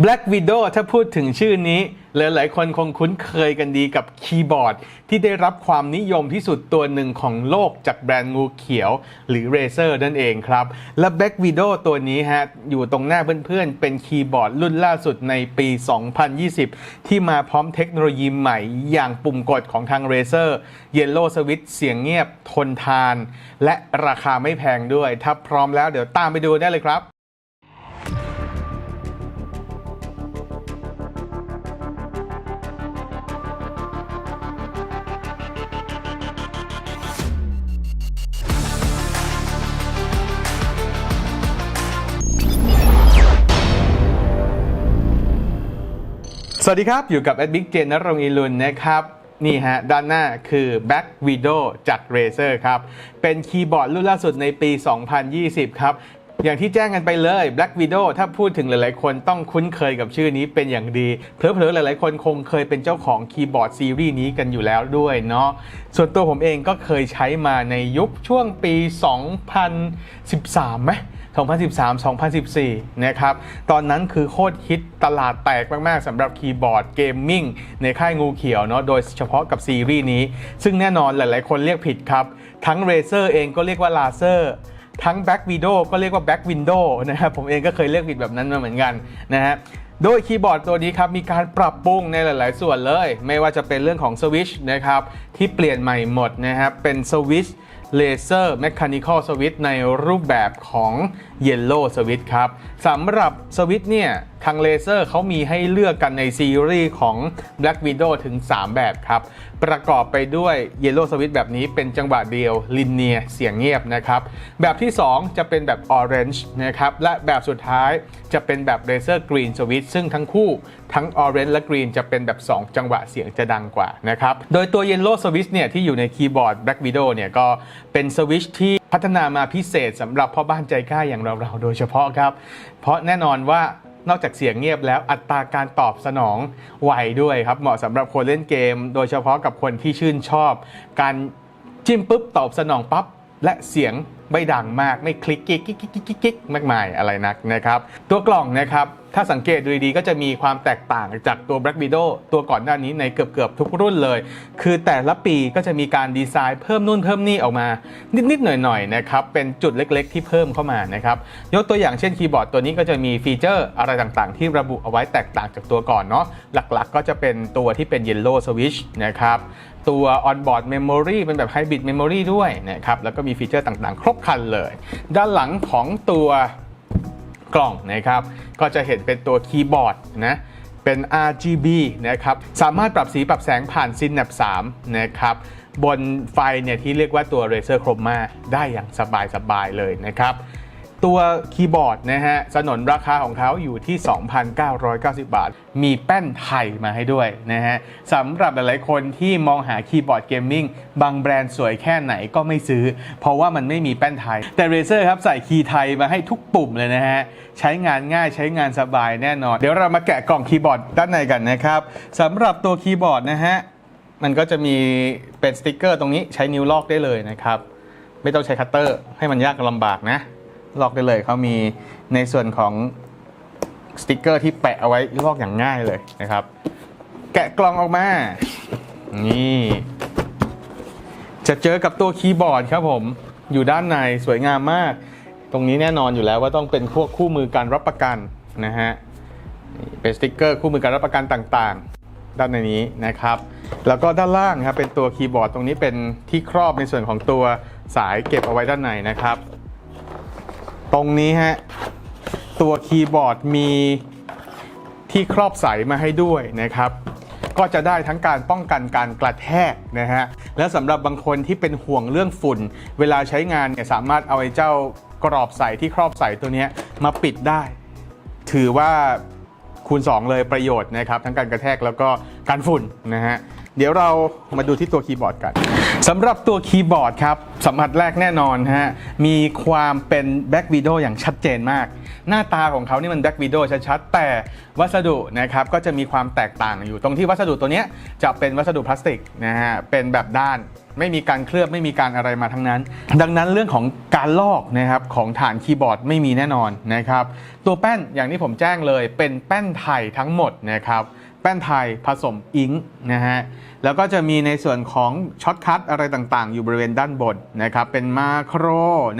Black Widow ถ้าพูดถึงชื่อนี้ หลายๆ คนคงคุ้นเคยกันดีกับคีย์บอร์ด ที่ได้รับความนิยมที่สุดตัวหนึ่งของโลกจากแบรนด์งูเขียว หรือ Razer นั่นเองครับ และ Black Widow ตัวนี้ฮะ อยู่ตรงหน้าเพื่อนๆ เป็นคีย์บอร์ดรุ่นล่าสุดในปี 2020 ที่มาพร้อมเทคโนโลยีใหม่อย่างปุ่มกดของทาง Razer Yellow Switch เสียงเงียบทนทาน และราคาไม่แพงด้วย ถ้าพร้อมแล้วเดี๋ยวตามไปดูได้เลยครับ สวัสดีครับ อยู่กับแอดบิ๊กเจนนรงอิลุนนะครับ นี่ฮะ ด้านหน้าคือ Back Widow จาก Razer ครับ เป็นคีย์บอร์ดรุ่นล่าสุดในปี 2020 ครับ อย่างที่แจ้งกันไปเลย Black Widow ถ้าพูดถึงหลายๆ คนต้องคุ้นเคยกับชื่อนี้เป็นอย่างดีเผลอๆหลายๆ คนคงเคยเป็นเจ้าของคีย์บอร์ดซีรีส์นี้กันอยู่แล้วด้วยเนาะส่วนตัวผมเองก็เคยใช้มาในยุคช่วงปี 2013ไหม2013 2014 นะครับ ตอนนั้นคือโคตรฮิตตลาดแตกมาก ๆสำหรับคีย์บอร์ดเกมมิ่งในค่ายงูเขียวเนาะ โดยเฉพาะกับซีรีส์นี้ ซึ่งแน่นอนหลาย ๆ คนเรียกผิดครับ ทั้ง Razer เองก็เรียกว่า Laser ทั้ง Back Widow ก็เรียกว่า Back Window นะครับผมเองก็เคยเรียกผิดแบบนั้นมาเหมือนกันนะฮะโดยคีย์บอร์ดตัวนี้ครับมีการปรับปรุงในหลาย ๆ ส่วนเลย ไม่ว่าจะเป็นเรื่องของสวิชนะครับที่เปลี่ยนใหม่หมดนะครับเป็นสวิช เลเซอร์แมคานิคอลสวิตในรูปแบบของ Yellow Switch ครับสำหรับสวิตเนี่ยทางเลเซอร์เขามีให้เลือกกันในซีรีส์ของ Black Widow ถึง 3 แบบครับ ประกอบไปด้วย Yellow Switch แบบนี้เป็นจังหวะเดียวลินเนียเสียงเงียบนะครับ แบบที่ 2 จะเป็นแบบ Orange นะครับ และแบบสุดท้ายจะเป็นแบบ Laser Green Switch ซึ่งทั้งคู่ ทั้ง Orange และ Green จะเป็นแบบ 2 จังหวะเสียงจะดังกว่านะครับ โดยตัว Yellow Switch เนี่ยที่อยู่ในคีย์บอร์ด Black Widow เนี่ยก็เป็นสวิชที่พัฒนามาพิเศษสำหรับพ่อบ้านใจกล้าอย่างเรา ๆ โดยเฉพาะครับ เพราะแน่นอนว่านอกจากเสียงเงียบแล้วอัตราการตอบสนองไวด้วยครับ เหมาะสำหรับคนเล่นเกม โดยเฉพาะกับคนที่ชื่นชอบ การจิ้มปุ๊บตอบสนองปั๊บและเสียงไม่ดังมากไม่คลิกกิ๊กกิ๊กกิ๊กกิ๊กกิ๊กมากมายอะไรนักนะครับ ตัวกล่องนะครับ ถ้าสังเกตดูดีๆก็จะมีความแตกต่างจากตัว Black Widow ตัวก่อนหน้านี้ในเกือบๆทุกรุ่นเลย คือแต่ละปีก็จะมีการดีไซน์เพิ่มนู่นเพิ่มนี่ออกมา นิดๆ หน่อยๆนะครับเป็นจุดเล็กๆ ที่เพิ่มเข้ามานะครับยกตัวอย่างเช่นคีย์บอร์ดตัวนี้ก็จะมีฟีเจอร์อะไรต่างๆ ที่ระบุเอาไว้แตกต่างจากตัวก่อนเนาะหลักๆ ก็จะเป็นตัวที่เป็น Yellow Switch นะครับตัว onboard memory เป็นแบบ hybrid memory ด้วยนะครับแล้วก็มีฟีเจอร์ต่างๆ ครบครันเลย ด้านหลังของตัว กล่องนะครับ ก็จะเห็นเป็นตัวคีย์บอร์ดนะเป็น RGB นะครับ สามารถปรับสีปรับแสงผ่าน Synapse 3นะครับ บนไฟเนี่ยที่เรียกว่าตัว Razer Chroma ได้อย่างสบายๆเลยนะครับ ตัวคีย์บอร์ดนะฮะสนนราคาของเขาอยู่ที่ 2,990 บาท มีแป้นไทยมาให้ด้วยนะฮะสำหรับหลายๆคนที่มองหาคีย์บอร์ดเกมมิ่งบางแบรนด์สวยแค่ไหนก็ไม่ซื้อ เพราะว่ามันไม่มีแป้นไทย แต่ Razer ครับใส่คีย์ไทยมาให้ทุกปุ่มเลยนะฮะใช้งานง่ายใช้งานสบายแน่นอน เดี๋ยวเรามาแกะกล่องคีย์บอร์ดด้านในกันนะครับสำหรับตัวคีย์บอร์ดนะฮะมันก็จะมีเป็นสติกเกอร์ตรงนี้ใช้นิ้วลอกได้เลยนะครับไม่ต้องใช้คัตเตอร์ให้มันยากลำบากนะ ลอกได้เลยเขามีในส่วนของสติกเกอร์ที่แปะเอาไว้ลอกอย่างง่ายเลยนะครับ แกะกล่องออกมา นี่ จะเจอกับตัวคีย์บอร์ดครับผม อยู่ด้านในสวยงามมาก ตรงนี้แน่นอนอยู่แล้วว่าต้องเป็นพวกคู่มือการรับประกันนะฮะเป็นสติกเกอร์คู่มือการรับประกันต่างๆ ด้านในนี้นะครับ แล้วก็ด้านล่างครับเป็นตัวคีย์บอร์ดตรงนี้เป็นที่ครอบในส่วนของตัวสายเก็บเอาไว้ด้านในนะครับ ตรงนี้ฮะ ตัวคีย์บอร์ดมีที่ครอบใสมาให้ด้วยนะครับ ก็จะได้ทั้งการป้องกันการกระแทกนะฮะ และสำหรับบางคนที่เป็นห่วงเรื่องฝุ่น เวลาใช้งานเนี่ยสามารถเอาไอ้เจ้ากรอบใสที่ครอบใสตัวนี้มาปิดได้ ถือว่าคูณ 2 เลยประโยชน์นะครับ ทั้งการกระแทกแล้วก็การฝุ่นนะฮะ เดี๋ยวเรามาดูที่ตัวคีย์บอร์ดกัน สำหรับตัวคีย์บอร์ดครับสัมผัสแรกแน่นอนฮะมีความเป็นแบ็กวิดโออย่างชัดเจนมาก หน้าตาของเขานี่มันแบ็กวิดโอชัดๆ แต่วัสดุนะครับก็จะมีความแตกต่างอยู่ตรงที่วัสดุตัวเนี้ยจะเป็นวัสดุพลาสติกนะฮะเป็นแบบด้านไม่มีการเคลือบไม่มีการอะไรมาทั้งนั้น ดังนั้นเรื่องของการลอกนะครับของฐานคีย์บอร์ดไม่มีแน่นอนนะครับตัวแป้นอย่างที่ผมแจ้งเลยเป็นแป้นไทยทั้งหมดนะครับ แป้นไทยผสมอิงนะฮะแล้วก็จะมีในส่วนของช็อตคัทอะไรต่างๆ อยู่บริเวณด้านบนนะครับ เป็นมาโคร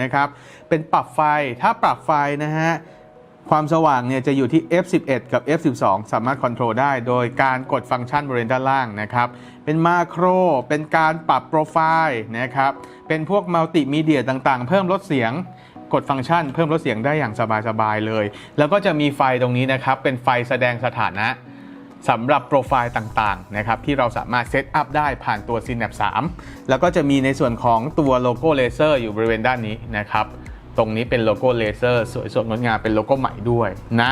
นะครับ เป็นปรับไฟถ้าปรับไฟนะฮะความสว่างเนี่ยจะอยู่ที่ F11 กับ F12 สามารถคอนโทรลได้ โดยการกดฟังก์ชันบริเวณด้านล่างนะครับ เป็นมาโคร เป็นการปรับโปรไฟล์นะครับ เป็นพวกมัลติมีเดียต่างๆ เพิ่มลดเสียง กดฟังก์ชัน เพิ่มลดเสียงได้อย่างสบายๆเลย แล้วก็จะมีไฟตรงนี้นะครับ เป็นไฟแสดงสถานะ สำหรับโปรไฟล์ต่างๆนะครับที่เราสามารถเซตอัพได้ผ่านตัว Synapse 3 แล้วก็จะมีในส่วนของตัวโลโก้เลเซอร์อยู่บริเวณด้านนี้นะครับ ตรงนี้เป็นโลโก้เลเซอร์สวยสดงดงามเป็นโลโก้ใหม่ด้วยนะ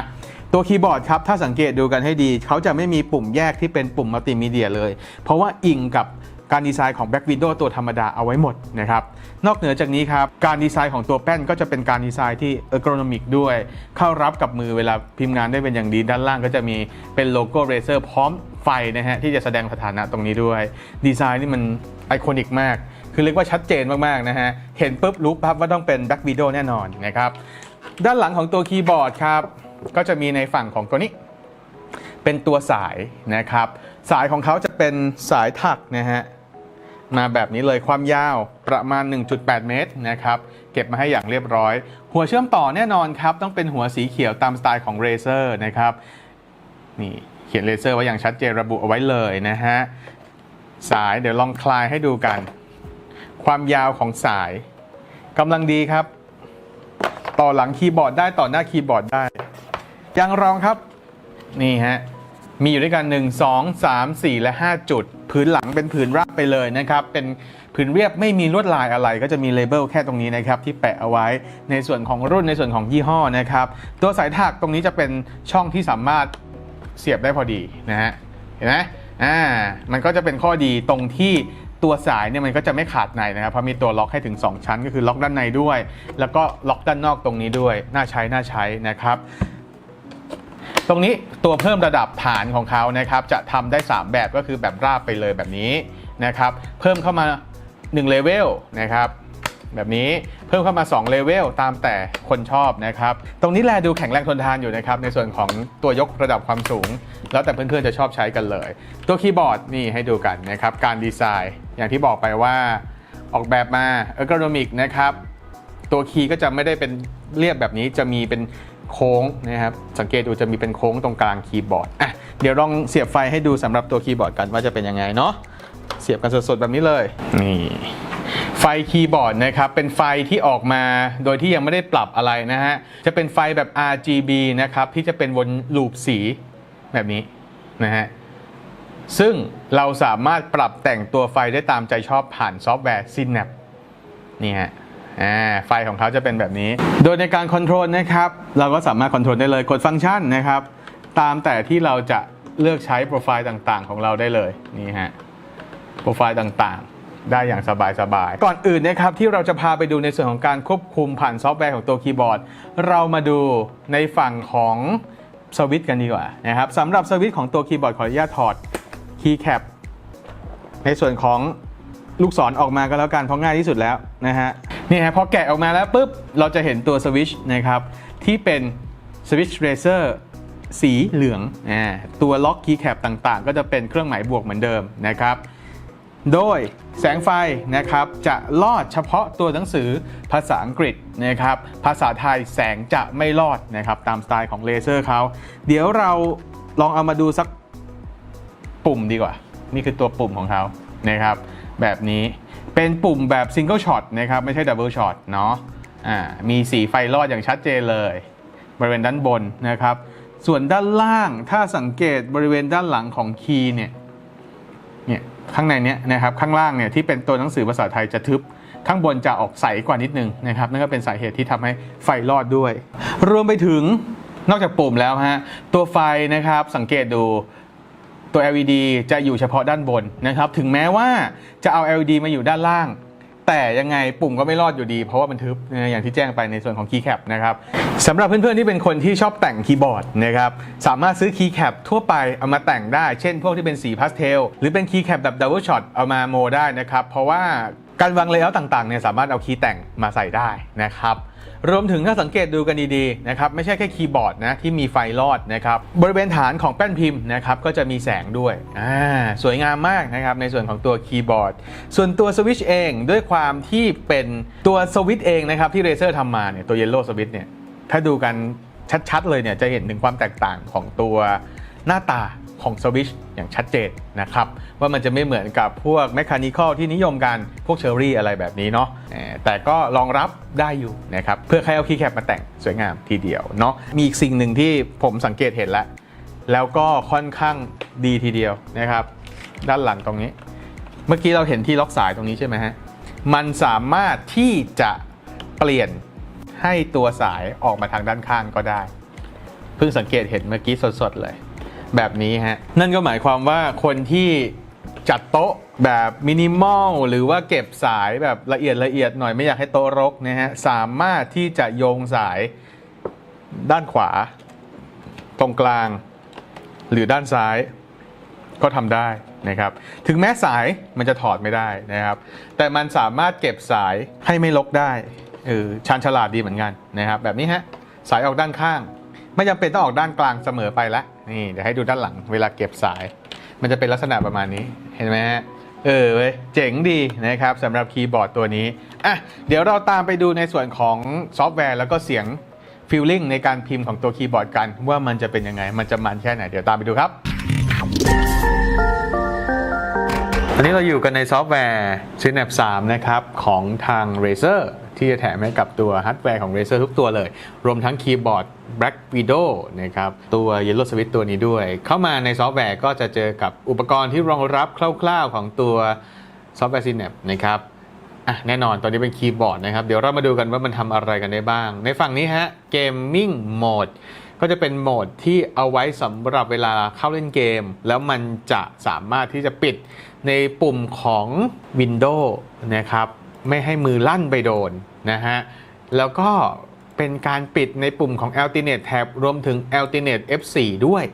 ตัวคีย์บอร์ดครับ ถ้าสังเกตดูกันให้ดี เขาจะไม่มีปุ่มแยกที่เป็นปุ่มมัลติมีเดียเลย เพราะว่าอิงกับ การดีไซน์ของ Black Widow ตัวธรรมดาเอาไว้หมดนะครับนอกเหนือจากนี้ครับการดีไซน์ของตัวแป้นก็จะเป็นการดีไซน์ที่เออร์โกนอมิกด้วย เข้ารับกับมือเวลาพิมพ์งานได้เป็นอย่างดีด้านล่างก็จะมีเป็นโลโก้เรเซอร์พร้อมไฟนะฮะที่จะแสดงสถานะตรงนี้ด้วย ดีไซน์นี่มันไอคอนิกมาก คือเรียกว่าชัดเจนมากๆนะฮะเห็นปุ๊บรู้ปั๊บว่าต้องเป็น Black Widow แน่นอนนะครับด้านหลังของตัวคีย์บอร์ดครับก็จะมีในฝั่งของตัวนี้เป็นตัวสายนะครับ สายของเขาจะเป็นสายถักนะฮะ มาแบบนี้เลยความยาวประมาณ 1.8 เมตรนะครับ เก็บมาให้อย่างเรียบร้อย หัวเชื่อมต่อแน่นอนครับ ต้องเป็นหัวสีเขียวตามสไตล์ของ Razer นะครับนี่เขียนเลเซอร์ไว้อย่างชัดเจนระบุเอาไว้เลยนะฮะ สายเดี๋ยวลองคลายให้ดูกัน ความยาวของสายกำลังดีครับ ต่อหลังคีย์บอร์ดได้ต่อหน้าคีย์บอร์ดได้ยังรองครับ นี่ฮะ มีอยู่ด้วยกัน 1 2 3 4 และ 5 จุด พื้นหลังเป็นผืนราบไปเลยนะครับ เป็นผืนเรียบไม่มีลวดลายอะไร ก็จะมีเลเบลแค่ตรงนี้นะครับที่แปะเอาไว้ในส่วนของรุ่นในส่วนของยี่ห้อนะครับ ตัวสายถักตรงนี้จะเป็นช่องที่สามารถเสียบได้พอดีนะฮะ เห็นไหมอ่า มันก็จะเป็นข้อดีตรงที่ตัวสายเนี่ยมันก็จะไม่ขาดในนะครับเพราะมีตัวล็อกให้ถึง 2 ชั้น ก็คือล็อกด้านในด้วย แล้วก็ล็อกด้านนอกตรงนี้ด้วย น่าใช้น่าใช้นะครับ ตรงนี้ตัวเพิ่มระดับฐานของเขานะครับจะทำได้ 3 แบบก็คือแบบราบไปเลยแบบนี้นะครับเพิ่มเข้ามา1เลเวลนะครับแบบนี้เพิ่มเข้ามา2เลเวลตามแต่คนชอบนะครับ ตรงนี้แลดูแข็งแรงทนทานอยู่นะครับ ในส่วนของตัวยกระดับความสูง แล้วแต่เพื่อนๆจะชอบใช้กันเลย ตัวคีย์บอร์ดนี่ให้ดูกันนะครับ การดีไซน์ อย่างที่บอกไปว่าออกแบบมาเออร์โกนอมิกนะครับ ตัวคีย์ก็จะไม่ได้เป็นเรียบแบบนี้จะมีเป็น โค้งนะครับสังเกตดูจะมีเป็นโค้งตรงกลางคีย์บอร์ดอะเดี๋ยวลองเสียบไฟให้ดูสำหรับตัวคีย์บอร์ดกันว่าจะเป็นยังไงเนาะเสียบกันสดๆแบบนี้เลยนี่ไฟคีย์บอร์ดนะครับเป็นไฟที่ออกมาโดยที่ยังไม่ได้ปรับอะไรนะฮะจะเป็นไฟแบบ RGB นะครับที่จะเป็นวนลูปสีแบบนี้นะฮะซึ่งเราสามารถปรับแต่งตัวไฟได้ตามใจชอบผ่านซอฟต์แวร์ Synapse นี่ฮะ ไฟของเขาจะเป็นแบบนี้ โดยในการคอนโทรลนะครับ เราก็สามารถคอนโทรลได้เลยกดฟังก์ชันนะครับ ตามแต่ที่เราจะเลือกใช้โปรไฟล์ต่างๆ ของเราได้เลยนี่ฮะโปรไฟล์ต่างๆ ได้อย่างสบายๆ ก่อนอื่นนะครับที่เราจะพาไปดูในส่วนของการควบคุมผ่านซอฟต์แวร์ของตัวคีย์บอร์ด เรามาดูในฝั่งของสวิตช์กันดีกว่านะครับสำหรับสวิตช์ของตัวคีย์บอร์ดขออนุญาตถอดคีย์แคปในส่วนของลูกศรออกมาก็แล้วกันเพราะง่ายที่สุดแล้วนะฮะ นี่ฮะพอแกะออกมาแล้วปุ๊บ เราจะเห็นตัวสวิตช์นะครับ ที่เป็นสวิตช์เรเซอร์สีเหลืองอ่าตัวล็อกคีย์แคปต่างๆ ก็จะเป็นเครื่องหมายบวกเหมือนเดิมนะครับ โดยแสงไฟนะครับจะลอดเฉพาะตัวหนังสือภาษาอังกฤษนะครับ ภาษาไทยแสงจะไม่ลอดนะครับ ตามสไตล์ของเลเซอร์เขาเดี๋ยวเราลองเอามาดูสักปุ่มดีกว่า นี่คือตัวปุ่มของเขานะครับ แบบนี้ เป็นปุ่มแบบซิงเกิลช็อตนะครับไม่ใช่ดับเบิลช็อตเนาะอ่ามีสีไฟลอดอย่างชัดเจนเลย บริเวณด้านบนนะครับ ส่วนด้านล่างถ้าสังเกตบริเวณด้านหลังของคีย์เนี่ยเนี่ยข้างในเนี้ยนะครับข้างล่างเนี่ยที่เป็นตัวหนังสือภาษาไทยจะทึบข้างบนจะออกใสกว่านิดนึงนะครับนั่นก็เป็นสาเหตุที่ทำให้ไฟลอดด้วย รวมไปถึงนอกจากปุ่มแล้วฮะตัวไฟนะครับสังเกตดู ตัว LED จะอยู่เฉพาะด้านบนนะครับ ถึงแม้ว่าจะเอา LED มาอยู่ด้านล่าง แต่ยังไงปุ่มก็ไม่รอดอยู่ดี เพราะว่ามันทึบอย่างที่แจ้งไปในส่วนของคีย์แคปนะครับสำหรับเพื่อนๆที่เป็นคนที่ชอบแต่งคีย์บอร์ดนะครับสามารถซื้อคีย์แคปทั่วไปเอามาแต่งได้ เช่นพวกที่เป็นสีพาสเทลหรือเป็นคีย์แคปแบบดับเบิลช็อตเอามาโมได้นะครับเพราะว่า การวางเลเยอร์ต่างๆเนี่ยสามารถเอาคีย์แต่งมาใส่ได้นะครับ รวมถึงถ้าสังเกตดูกันดีๆนะครับไม่ใช่แค่คีย์บอร์ดนะที่มีไฟลอดนะครับบริเวณฐานของแป้นพิมพ์นะครับก็จะมีแสงด้วยอ่าสวยงามมากนะครับในส่วนของตัวคีย์บอร์ด ส่วนตัวสวิตช์เองด้วยความที่เป็นตัวสวิตช์เองนะครับที่เรเซอร์ทำมาเนี่ยตัว Yellow Switch เนี่ยถ้าดูกันชัดๆเลยเนี่ยจะเห็นถึงความแตกต่างของตัวหน้าตา ของสวิตช์อย่างชัดเจนนะครับ ว่ามันจะไม่เหมือนกับพวกแมคานิคอลที่นิยมกัน พวกเชอรี่อะไรแบบนี้เนาะแต่ก็รองรับได้อยู่นะครับ เพื่อใครเอาคีย์แคปมาแต่งสวยงามทีเดียวเนาะมีอีกสิ่งหนึ่งที่ผมสังเกตเห็นแล้ว แล้วก็ค่อนข้างดีทีเดียวนะครับ ด้านหลังตรงนี้ เมื่อกี้เราเห็นที่ล็อกสายตรงนี้ใช่ไหมฮะมันสามารถที่จะเปลี่ยนให้ตัวสายออกมาทางด้านข้างก็ได้ เพิ่งสังเกตเห็นเมื่อกี้สดๆเลย แบบนี้ฮะ นั่นก็หมายความว่าคนที่จัดโต๊ะแบบมินิมอลหรือว่าเก็บสายแบบละเอียดละเอียดหน่อยไม่อยากให้โต๊ะรกนะฮะ สามารถที่จะโยงสายด้านขวา ตรงกลาง หรือด้านซ้ายก็ทำได้นะครับ ถึงแม้สายมันจะถอดไม่ได้นะครับ แต่มันสามารถเก็บสายให้ไม่ลกได้เออชาญฉลาดดีเหมือนกันนะครับ แบบนี้ฮะสายออกด้านข้าง ไม่จำเป็นต้องออกด้านกลางเสมอไปละนี่เดี๋ยวให้ดูด้านหลังเวลาเก็บสาย มันจะเป็นลักษณะประมาณนี้เห็นไหมฮะเออเว้ยเจ๋งดีนะครับสำหรับคีย์บอร์ดตัวนี้อะเดี๋ยวเราตามไปดูในส่วนของซอฟต์แวร์แล้วก็เสียงฟิลลิ่งในการพิมพ์ของตัวคีย์บอร์ดกัน ว่ามันจะเป็นยังไง มันจะมันแค่ไหน เดี๋ยวตามไปดูครับ ตอนนี้เราอยู่กันในซอฟต์แวร์ Synapse 3 นะครับ ของทาง Razer ที่จะแถมให้กับตัวฮาร์ดแวร์ของ Razer ทุกตัวเลย รวมทั้งคีย์บอร์ด Black Widow นะครับตัว Yellow Switch ตัวนี้ด้วย เข้ามาในซอฟต์แวร์ก็จะเจอกับอุปกรณ์ที่รองรับคร่าวๆของตัวซอฟต์แวร์ Synapse นะครับอะแน่นอนตอนนี้เป็นคีย์บอร์ดนะครับ เดี๋ยวเรามาดูกันว่ามันทำอะไรกันได้บ้าง ในฝั่งนี้ฮะ Gaming Mode ก็จะเป็นโหมดที่เอาไว้สำหรับเวลาเข้าเล่นเกม แล้วมันจะสามารถที่จะปิดในปุ่มของ Windows นะครับ ไม่ให้มือลั่นไปโดนนะฮะ แล้วก็ เป็นการปิดในปุ่มของ Alternate Tab รวมถึง Alternate F4 ด้วย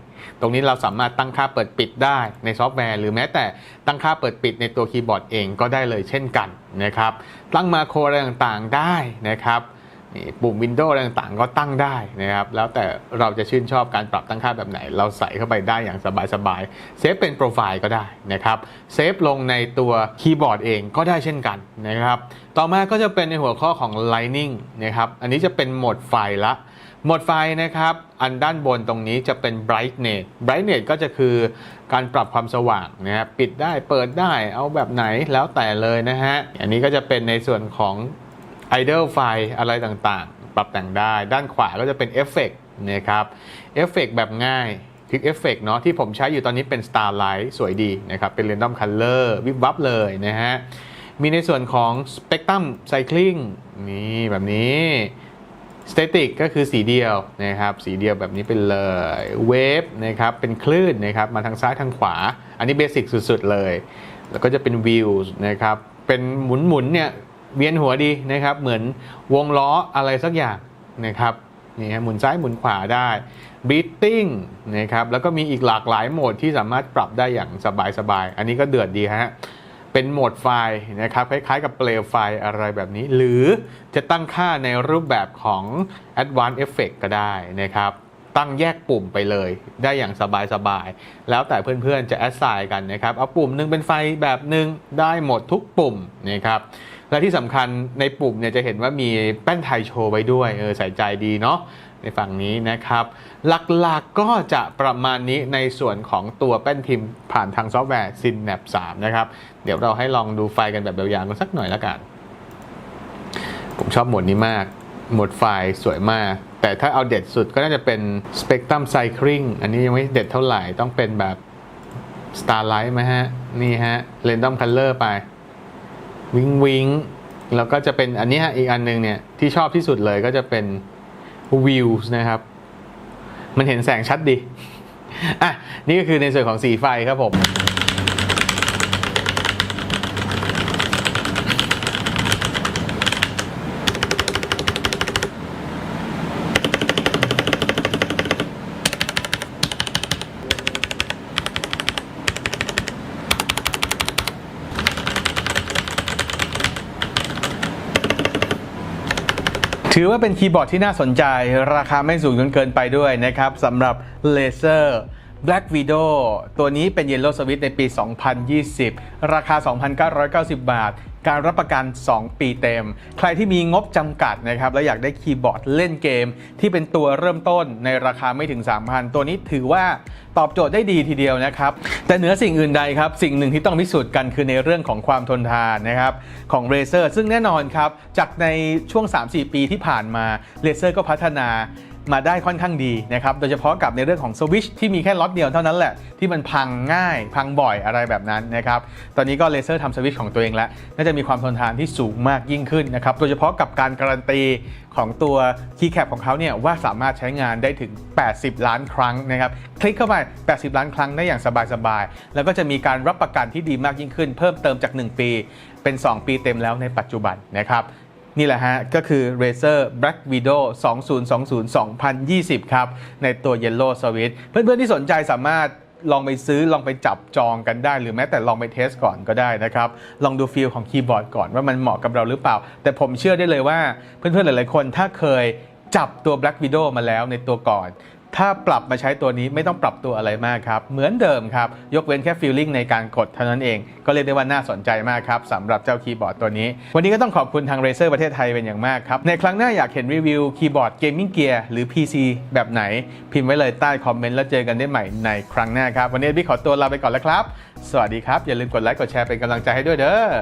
ตรงนี้เราสามารถตั้งค่าเปิดปิดได้ในซอฟต์แวร์ หรือแม้แต่ตั้งค่าเปิดปิดในตัวคีย์บอร์ดเองก็ได้เลยเช่นกันนะครับ ตั้งมาโครอะไรต่างๆได้นะครับ นี่ปุ่ม Windows อะไรต่างๆ ก็ตั้งได้นะครับแล้วแต่เราจะชื่นชอบการปรับตั้งค่าแบบไหน เราใส่เข้าไปได้อย่างสบายๆเซฟเป็นโปรไฟล์ก็ได้นะครับเซฟลงในตัวคีย์บอร์ดเองก็ได้เช่นกันนะครับต่อมาก็จะเป็นในหัวข้อของ Lightning นะครับอันนี้จะเป็นโหมดไฟละโหมดไฟนะครับ อันด้านบนตรงนี้จะเป็น brightness brightness ก็จะคือการปรับความสว่างนะครับปิดได้เปิดได้เอาแบบไหนแล้วแต่เลยนะฮะ อันนี้ก็จะเป็นในส่วนของ idle ไฟอะไรต่างๆ ปรับแต่งได้ ด้านขวาก็จะเป็นเอฟเฟกนะครับเอฟเฟกแบบง่ายคลิกเอฟเฟกเนาะที่ผมใช้อยู่ตอนนี้เป็น Starlight สวยดีนะครับ เป็น Random Color วิบวับเลยนะฮะ มีในส่วนของ Spectrum Cycling นี่แบบนี้ Static ก็คือสีเดียวนะครับ สีเดียวแบบนี้เป็นเลย Wave นะครับ เป็นคลื่นนะครับ มาทางซ้ายทางขวา อันนี้เบสิกสุดๆเลย แล้วก็จะเป็น Views นะครับ เป็นหมุนๆเนี่ย เวียนหัวดีนะครับ เหมือนวงล้ออะไรสักอย่างนะครับนี่ฮะหมุนซ้ายหมุนขวาได้ Beating นะครับแล้วก็มีอีกหลากหลายโหมดที่สามารถปรับได้อย่างสบายๆ อันนี้ก็เดือดดีฮะเป็นโหมดไฟล์นะครับคล้ายๆกับเปลวไฟอะไรแบบนี้ หรือจะตั้งค่าในรูปแบบของ Advanced Effect ก็ได้นะครับ ตั้งแยกปุ่มไปเลยได้อย่างสบายๆ แล้วแต่เพื่อนๆจะแอดไซน์กันนะครับ เอาปุ่มหนึ่งเป็นไฟแบบหนึ่งได้หมดทุกปุ่มนะครับ และที่สำคัญในปุ่มเนี่ยจะเห็นว่ามีแป้นไทยโชว์ไว้ด้วยเออใส่ใจดีเนาะในฝั่งนี้นะครับ หลักๆก็จะประมาณนี้ในส่วนของตัวแป้นพิมพ์ผ่านทางซอฟต์แวร์ Synapse 3 นะครับ เดี๋ยวเราให้ลองดูไฟล์กันแบบยาวๆกันสักหน่อยละกัน ผมชอบโหมดนี้มากโหมดไฟล์สวยมาก แต่ถ้าเอาเด็ดสุดก็น่าจะเป็น Spectrum Cycling อันนี้ยังไม่เด็ดเท่าไหร่ต้องเป็นแบบ Starlight ไหมฮะ นี่ฮะ Random Color ไป วิงวิงแล้วก็จะเป็นอันนี้ฮะอีกอันหนึงเนี่ยที่ชอบที่สุดเลยก็จะเป็นวิวนะครับ มันเห็นแสงชัดดีอะนี่ก็คือในส่วนของสีไฟครับผม ถื อว่าเป็นคีย์บอร์ดที่น่าสนใจ ราคาไม่สูงจนเกินไปด้วยนะครับสำหรับ Laser Black Widow ตัวนี้เป็น Yellow Switch ในปี 2020 ราคา 2,990 บาท การรับประกัน 2 ปีเต็ม ใครที่มีงบจำกัดนะครับ และอยากได้คีย์บอร์ดเล่นเกม ที่เป็นตัวเริ่มต้นในราคาไม่ถึง 3,000 ตัวนี้ถือว่าตอบโจทย์ได้ดีทีเดียวนะครับ แต่เหนือสิ่งอื่นใดครับ สิ่งหนึ่งที่ต้องพิสูจน์กันคือในเรื่องของความทนทานนะครับของ Razer ซึ่งแน่นอนครับ จากในช่วง 3-4 ปีที่ผ่านมา Razer ก็พัฒนา มาได้ค่อนข้างดีนะครับ โดยเฉพาะกับในเรื่องของสวิชที่มีแค่ล็อตเดียวเท่านั้นแหละ ที่มันพังง่ายพังบ่อยอะไรแบบนั้นนะครับ ตอนนี้ก็เลเซอร์ทำสวิชของตัวเองแล้ว น่าจะมีความทนทานที่สูงมากยิ่งขึ้นนะครับ โดยเฉพาะกับการการันตีของตัวคีย์แคปของเขาเนี่ยว่าสามารถใช้งานได้ถึง 80 ล้านครั้งนะครับ คลิกเข้าไป 80 ล้านครั้งได้อย่างสบายๆ แล้วก็จะมีการรับประกันที่ดีมากยิ่งขึ้น เพิ่มเติมจาก 1 ปีเป็น 2 ปีเต็มแล้วในปัจจุบันนะครับ นี่แหละฮะ ก็คือ Razer Black Widow 2020 2020 ครับ ในตัว Yellow Switch เพื่อนๆที่สนใจสามารถลองไปซื้อลองไปจับจองกันได้ หรือแม้แต่ลองไปเทสก่อนก็ได้นะครับ ลองดูฟีลของคีย์บอร์ดก่อนว่ามันเหมาะกับเราหรือเปล่า แต่ผมเชื่อได้เลยว่าเพื่อนๆหลายๆคนถ้าเคยจับตัว Black Widow มาแล้วในตัวก่อน ถ้าปรับมาใช้ตัวนี้ไม่ต้องปรับตัวอะไรมากครับ เหมือนเดิมครับ ยกเว้นแค่ฟีลลิ่งในการกดเท่านั้นเอง ก็เรียกได้ว่าน่าสนใจมากครับสำหรับเจ้าคีย์บอร์ดตัวนี้ วันนี้ก็ต้องขอบคุณทาง Razer ประเทศไทยเป็นอย่างมากครับ ในครั้งหน้าอยากเห็นรีวิวคีย์บอร์ดเกมมิ่งเกียร์หรือ PC แบบไหน พิมพ์ไว้เลยใต้คอมเมนต์แล้วเจอกันได้ใหม่ในครั้งหน้าครับวันนี้บิ๊กขอตัวลาไปก่อนแล้วครับ สวัสดีครับอย่าลืมกดไลค์กดแชร์เป็นกำลังใจให้ด้วยเด้อ